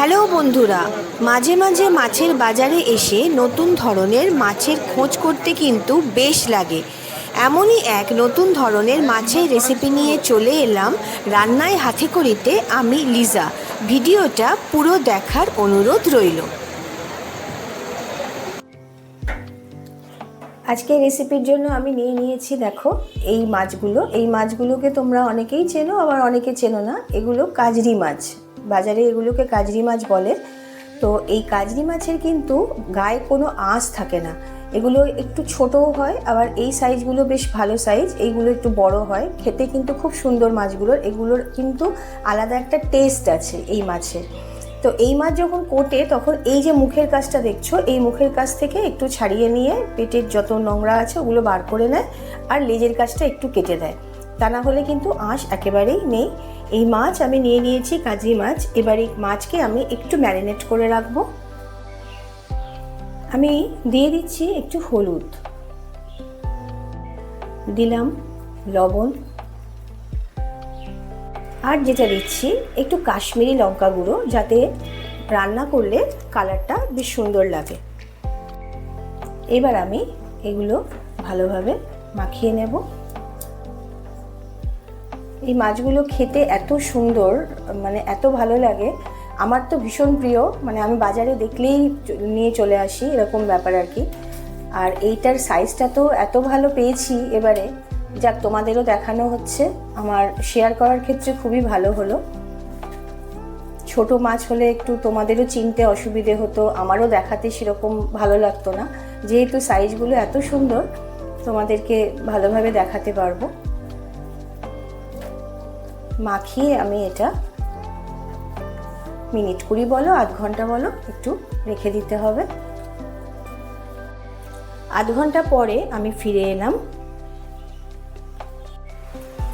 Hello বন্ধুরা, মাঝে মাঝে মাছের বাজারে এসে নতুন ধরনের মাছের খোঁজ করতে কিন্তু বেশ লাগে। এমনই এক নতুন ধরনের মাছের রেসিপি নিয়ে চলে এলাম রান্নায় হাতে করিতে আমি লিজা। ভিডিওটা পুরো দেখার অনুরোধ রইল। আজকে রেসিপির জন্য আমি নিয়ে নিয়েছি দেখো, এই মাছগুলো। এই মাছগুলোকে তোমরা অনেকেই চেনো, আবার অনেকে চেনো না। এগুলো কাজরি মাছ। বাজারে এগুলোকে কাজরি মাছ বলে। তো এই কাজরি মাছের কিন্তু গায়ে কোনো আঁশ থাকে না। এগুলো একটু ছোটও হয়, আবার এই সাইজগুলো বেশ ভালো সাইজ। এইগুলো একটু বড় হয়। খেতে কিন্তু খুব সুন্দর মাছগুলোর। এগুলোর কিন্তু আলাদা একটা টেস্ট আছে এই মাছের। তো এই মাছ যখন কোটে, তখন এই যে মুখের কাজটা দেখছ, এই মুখের কাছ থেকে একটু ছাড়িয়ে নিয়ে পেটের যত নোংরা আছে, ওগুলো বার করে নেয়, আর লেজের কাজটা একটু কেটে দেয়। তা না হলে কিন্তু আঁশ একেবারেই নেই। এই মাছ আমি নিয়ে নিয়েছি কাজরি মাছ। এবার এই মাছকে আমি একটু ম্যারিনেট করে রাখব। আমি দিয়ে দিচ্ছি একটু হলুদ। দিলাম লবণ। আর যেটা দিচ্ছি, একটু কাশ্মীরি লঙ্কা গুঁড়ো, যাতে রান্না করলে কালারটা বেশ সুন্দর লাগে। এবার আমি এগুলো ভালোভাবে মাখিয়ে নেব। এই মাছগুলো খেতে এত সুন্দর মানে এত ভালো লাগে। আমার তো ভীষণ প্রিয় মানে আমি বাজারে দেখলেই নিয়ে চলে আসি, এরকম ব্যাপার আর কি। আর এইটার সাইজটা তো এত ভালো পেয়েছি এবারে। যাক, তোমাদেরও দেখানো হচ্ছে। আমার শেয়ার করার ক্ষেত্রে খুবই ভালো হলো। ছোট মাছ হলে একটু তোমাদেরও চিনতে অসুবিধে হতো, আমারও দেখাতে সেরকম ভালো লাগতো না। যেহেতু সাইজগুলো এত সুন্দর, তোমাদেরকে ভালোভাবে দেখাতে পারব। মাখিয়ে আমি এটা মিনিট কুড়ি বলো, আধ ঘণ্টা বলো, একটু রেখে দিতে হবে। আধ ঘণ্টা পরে আমি ফিরে এলাম।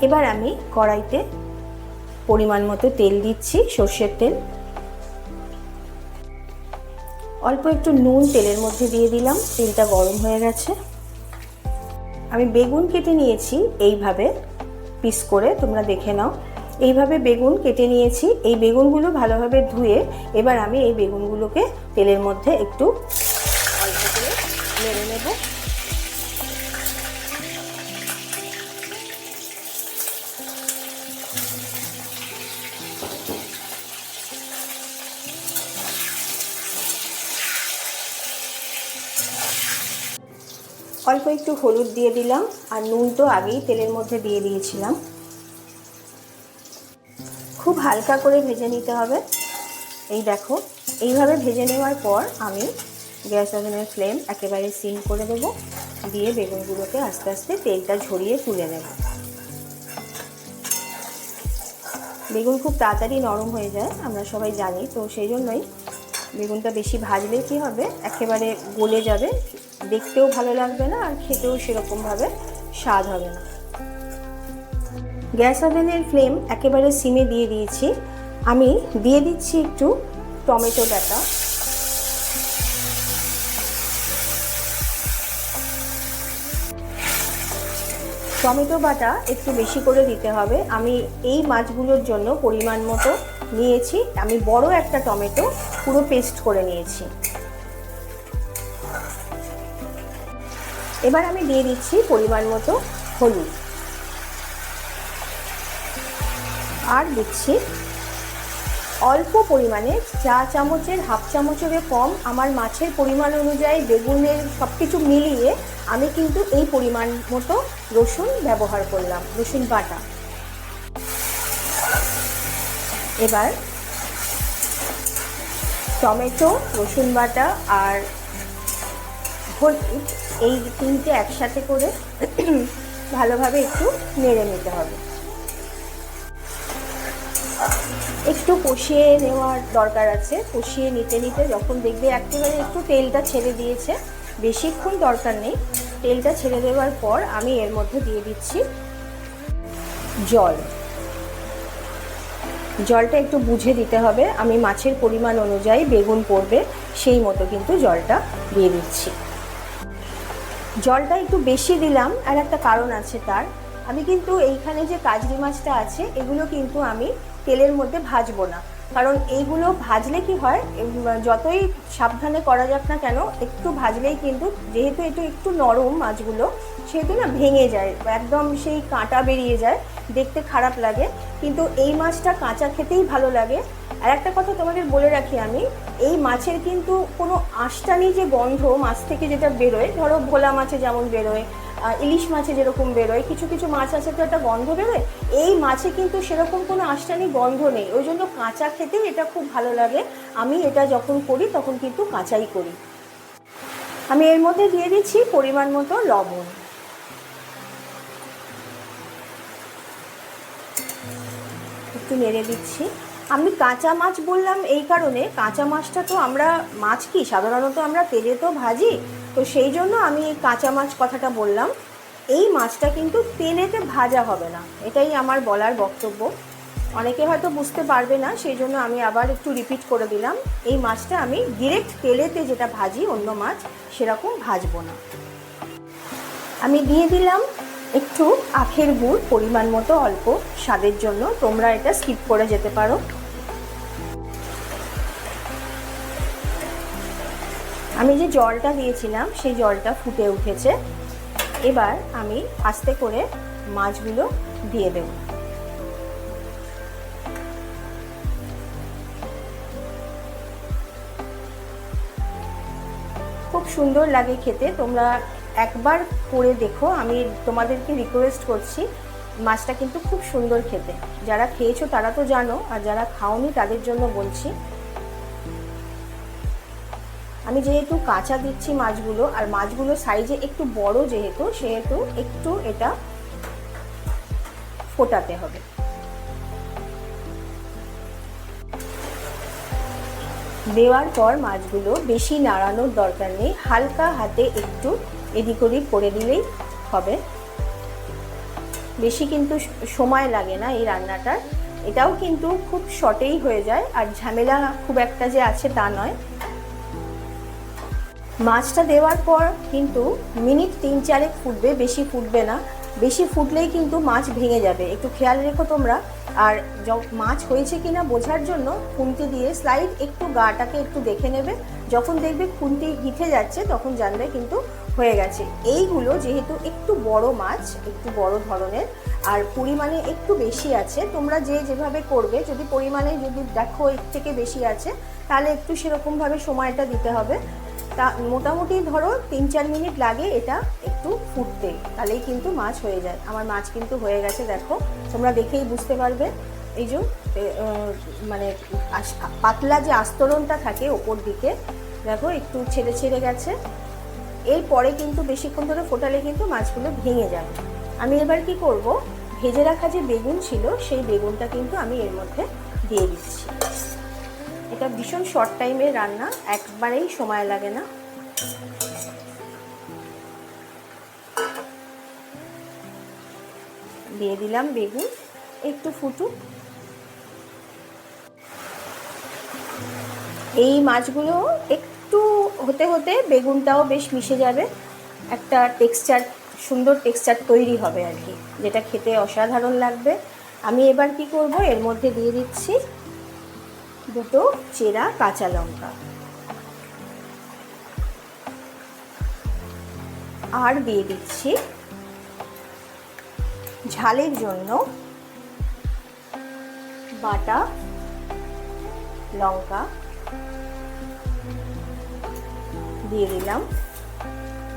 এবার আমি কড়াইতে পরিমাণ মতো তেল দিচ্ছি, সর্ষের তেল। অল্প একটু নুন তেলের মধ্যে দিয়ে দিলাম, তেলটা গরম হয়ে গেছে। আমি বেগুন কেটে নিয়েছি, এইভাবে পিস করে তোমরা দেখে নাও। এইভাবে বেগুন কেটে নিয়েছি। এই বেগুনগুলো ভালোভাবে ধুয়ে এবার আমি এই বেগুনগুলোকে তেলের মধ্যে একটু অল্প করে নেড়ে নেব। অল্প একটু হলুদ দিয়ে দিলাম আর নুন তো আগেই তেলের মধ্যে দিয়ে দিয়েছিলাম। খুব হালকা করে ভেজে নিতে হবে। এই দেখো, এইভাবে ভেজে নেওয়ার পর আমি গ্যাস ওভেনের ফ্লেম একেবারে সিম করে দেবো। দিয়ে বেগুনগুলোকে আস্তে আস্তে তেলটা ঝরিয়ে তুলে নেব। বেগুন খুব তাড়াতাড়ি নরম হয়ে যায়, আমরা সবাই জানি। তো সেই জন্যই বেগুনটা বেশি ভাজলে কি হবে? একেবারে গলে যাবে। দেখতেও ভালো লাগবে না, আর খেতেও সেরকমভাবে স্বাদ হবে না। গ্যাস ওভেনের ফ্লেম একেবারে সিমে দিয়ে দিয়েছি। আমি দিয়ে দিচ্ছি একটু টমেটো ডাটা টমেটো বাটা একটু বেশি করে দিতে হবে। আমি এই মাছগুলোর জন্য পরিমাণ মতো নিয়েছি। আমি বড় একটা টমেটো পুরো পেস্ট করে নিয়েছি। এবার আমি দিয়ে দিচ্ছি পরিমাণ মতো হলুদ। আর দিচ্ছি অল্প পরিমাণে চা চামচের হাফ চামচের কম আমার মাছের পরিমাণ অনুযায়ী বেগুনের সব কিছু মিলিয়ে আমি কিন্তু এই পরিমাণ মতো রসুন ব্যবহার করলাম, রসুন বাটা। এবার টমেটো, রসুন বাটা আর হলুদ এই তিনটে একসাথে করে ভালোভাবে একটু নেড়ে নিতে হবে। একটু কষিয়ে নেওয়ার দরকার আছে। কষিয়ে নিতে নিতে যখন দেখবে একেবারে একটু তেলটা ছেড়ে দিয়েছে, বেশিক্ষণ দরকার নেই। তেলটা ছেড়ে দেওয়ার পর আমি এর মধ্যে দিয়ে দিচ্ছি জল। জলটা একটু বুঝে দিতে হবে। আমি মাছের পরিমাণ অনুযায়ী বেগুন পড়বে, সেই মতো কিন্তু জলটা দিয়ে দিচ্ছি। জলটা একটু বেশি দিলাম, আর একটা কারণ আছে তার। আমি কিন্তু এইখানে যে কাজরি মাছটা আছে, এগুলো কিন্তু আমি তেলের মধ্যে ভাজবো না। কারণ এইগুলো ভাজলে কি হয় যতই সাবধানে করা যাক না কেন, একটু ভাজলেই কিন্তু, যেহেতু এটা একটু নরম মাছগুলো, সেহেতু না ভেঙে যায়, একদম সেই কাঁটা বেরিয়ে যায়, দেখতে খারাপ লাগে। কিন্তু এই মাছটা কাঁচা খেতেই ভালো লাগে। আর একটা কথা তোমাদের বলে রাখি আমি, এই মাছের কিন্তু কোনো আষ্টানি যে গন্ধ মাছ থেকে যেটা বেরোয়, ধরো ভোলা মাছে যেমন বেরোয় ইলিশ মাছে যেরকম বেরোয়, কিছু কিছু মাছ আছে তো একটা গন্ধ বেরোয়, এই মাছে কিন্তু সেরকম কোনো আষ্টানি গন্ধ নেই। ওই জন্য কাঁচা খেতে এটা খুব ভালো লাগে। আমি এটা যখন করি, তখন কিন্তু কাঁচাই করি। আমি এর মধ্যে দিয়ে দিচ্ছি পরিমাণ মতো লবণ। একটু নেড়ে দিচ্ছি। আমি কাঁচা মাছ বললাম এই কারণে। কাঁচা মাছটা তো আমরা, মাছ কি? সাধারণত আমরা তেলে তো ভাজি তো সেই জন্য আমি এই কাঁচা মাছ কথাটা বললাম। এই মাছটা কিন্তু তেলেতে ভাজা হবে না। এটাই আমার বলার বক্তব্য। অনেকে হয়তো বুঝতে পারবে না, সেই জন্য আমি আবার একটু রিপিট করে দিলাম। এই মাছটা আমি ডিরেক্ট তেলেতে যেটা ভাজি অন্য মাছ, সেরকম ভাজবো না। আমি দিয়ে দিলাম একটু আখের গুড়, পরিমাণ মতো অল্প। স্বাদের জন্য তোমরা এটা স্কিপ করে যেতে পারো। আমি যে জলটা দিয়েছিলাম, সেই জলটা ফুটে উঠেছে। এবার আমি আস্তে করে মাছগুলো দিয়ে দেব। খুব সুন্দর লাগে খেতে। তোমরা একবার করে দেখো। আমি তোমাদেরকে রিকোয়েস্ট করছি, মাছটা কিন্তু খুব সুন্দর খেতে। যারা খেয়েছো তারা তো জানো, আর যারা খাওনি তাদের জন্য বলছি আমি যেহেতু কাঁচা দিচ্ছি মাছগুলো, আর মাছগুলো সাইজে একটু বড় যেহেতু, সেহেতু একটু এটা ফোটাতে হবে। দেওয়ার পর মাছগুলো বেশি নাড়ানোর দরকার নেই, হালকা হাতে একটু এদিক ওদিক করে দিলেই হবে। বেশি কিন্তু সময় লাগে না এই রান্নাটার। এটাও কিন্তু খুব শর্টেই হয়ে যায়, আর ঝামেলা খুব একটা যে আছে তা নয়। মাছটা দেওয়ার পর কিন্তু মিনিট তিন চারেক ফুটবে, বেশি ফুটবে না। বেশি ফুটলেই কিন্তু মাছ ভেঙে যাবে। একটু খেয়াল রেখো তোমরা। আর মাছ হয়েছে কিনা বোঝার জন্য খুন্তি দিয়ে স্লাইড একটু গাটাকে একটু দেখে নেবে। যখন দেখবে খুন্তি গিথে যাচ্ছে, তখন জানবে কিন্তু হয়ে গেছে। এইগুলো যেহেতু একটু বড় মাছ, একটু বড় ধরনের, আর পরিমাণে একটু বেশি আছে, তোমরা যে যেভাবে করবে, যদি পরিমাণে যদি দেখো এর থেকে বেশি আছে, তাহলে একটু সেরকমভাবে সময়টা দিতে হবে। তা মোটামুটি ধরো তিন চার মিনিট লাগে এটা একটু ফুটতে, তাহলেই কিন্তু মাছ হয়ে যায়। আমার মাছ কিন্তু হয়ে গেছে, দেখো। তোমরা দেখেই বুঝতে পারবে। এই যে মানে পাতলা যে আস্তরণটা থাকে ওপর দিকে, দেখো একটু ছেড়ে ছেড়ে গেছে। এরপরে কিন্তু বেশিক্ষণ ধরে ফোটালে কিন্তু মাছগুলো ভেঙে যাবে। আমি এবার কি করব? ভেজে রাখা যে বেগুন ছিল, সেই বেগুনটা কিন্তু আমি এর মধ্যে দিয়ে দিচ্ছি। এটা ভীষণ শর্ট টাইমে রান্না, একবারেই সময় লাগে না। দিয়ে দিলাম বেগুন, একটু ফুটুক। এই মাছগুলো একটু হতে হতে বেগুনটাও বেশ মিশে যাবে। একটা টেক্সচার সুন্দর টেক্সচার তৈরি হবে আর কি, যেটা খেতে অসাধারণ লাগবে। আমি এবার কি করব, এর মধ্যে দিয়ে দিচ্ছি দুটো চেরা কাঁচা লঙ্কা। আর দিয়ে দিচ্ছি ঝালের জন্য বাটা লঙ্কা। দিয়ে দিলাম।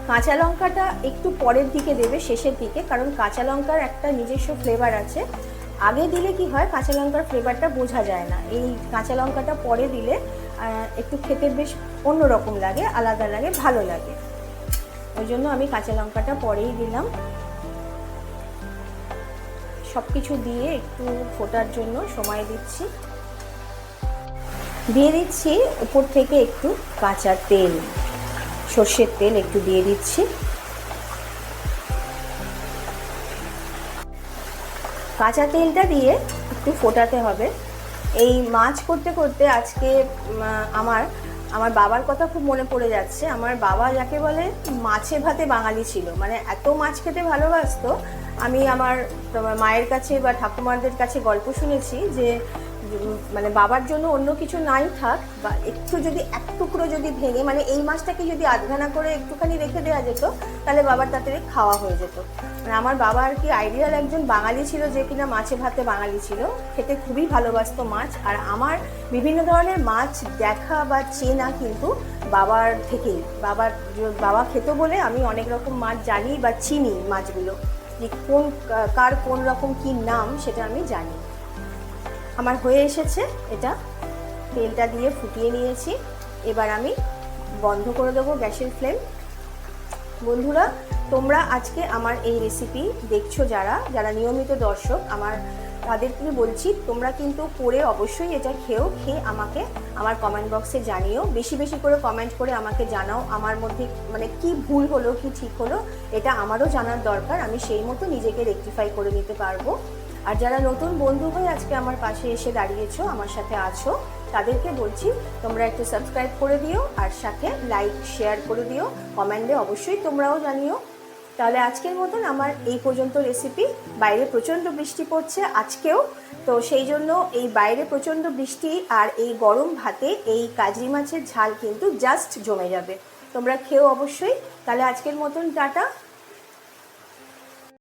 কাঁচা লঙ্কাটা একটু পরের দিকে দেবে, শেষের দিকে, কারণ কাঁচা লঙ্কার একটা নিজস্ব ফ্লেভার আছে। আগে দিলে কি হয়, কাঁচা লঙ্কার ফ্লেভারটা বোঝা যায় না। এই কাঁচা লঙ্কাটা পরে দিলে একটু খেতে বেশ অন্যরকম লাগে, আলাদা লাগে, ভালো লাগে। ওই জন্য আমি কাঁচা লঙ্কাটা পরেই দিলাম। সব কিছু দিয়ে একটু ফোটার জন্য সময় দিচ্ছি। দিয়ে দিচ্ছি উপর থেকে একটু কাঁচা তেল, সর্ষের তেল একটু দিয়ে দিচ্ছি। কাঁচা তেলটা দিয়ে একটু ফোটাতে হবে। এই মাছ করতে করতে আজকে আমার আমার বাবার কথা খুব মনে পড়ে যাচ্ছে। আমার বাবা যাকে বলে মাছে ভাতে বাঙালি ছিল। মানে এত মাছ খেতে ভালোবাসত। আমি আমার মায়ের কাছে বা ঠাকুমাদের কাছে গল্প শুনেছি যে মানে বাবার জন্য অন্য কিছু নাই থাক, বা একটু যদি এক টুকরো যদি ভেঙে মানে এই মাছটাকে যদি আধঘানা করে একটুখানি রেখে দেওয়া যেত, তাহলে বাবার তাড়াতাড়ি খাওয়া হয়ে যেত। মানে আমার বাবা আর কি আইডিয়াল একজন বাঙালি ছিল যে কিনা মাছে ভাতে বাঙালি ছিল। খেতে খুবই ভালোবাসতো মাছ, আর আমার বিভিন্ন ধরনের মাছ দেখা বা চেনা কিন্তু বাবার থেকেই। বাবার বাবা খেত বলে আমি অনেক রকম মাছ জানি বা চিনি মাছগুলো। যে কোন, কার কোন রকম কি নাম সেটা আমি জানি। আমার হয়ে এসেছে এটা। তেলটা দিয়ে ফুটিয়ে নিয়েছি। এবার আমি বন্ধ করে দেবো গ্যাসের ফ্লেম। বন্ধুরা, তোমরা আজকে আমার এই রেসিপি দেখছ যারা যারা নিয়মিত দর্শক, আমার তাদেরকে বলছি, তোমরা কিন্তু করে অবশ্যই এটা খেয়েও খেয়ে আমাকে আমার কমেন্ট বক্সে জানিও। বেশি বেশি করে কমেন্ট করে আমাকে জানাও আমার মধ্যে মানে কি ভুল হলো, কি ঠিক হলো, এটা আমারও জানার দরকার। আমি সেই মতো নিজেকে রেকটিফাই করে নিতে পারব। আর যারা নতুন বন্ধু হয়ে আজকে আমার পাশে এসে দাঁড়িয়েছো, আমার সাথে আছো, তাদেরকে বলছি তোমরা একটু সাবস্ক্রাইব করে দিও আর সাথে লাইক শেয়ার করে দিও। কমেন্টে অবশ্যই তোমরাও জানিও। তাহলে আজকের মতন আমার এই পর্যন্ত রেসিপি বাইরে প্রচণ্ড বৃষ্টি পড়ছে আজকেও। তো সেই জন্য এই বাইরে প্রচণ্ড বৃষ্টি আর এই গরম ভাতে এই কাজরি মাছের ঝাল কিন্তু জাস্ট জমে যাবে। তোমরা খেও অবশ্যই। তাহলে আজকের মতন টাটা।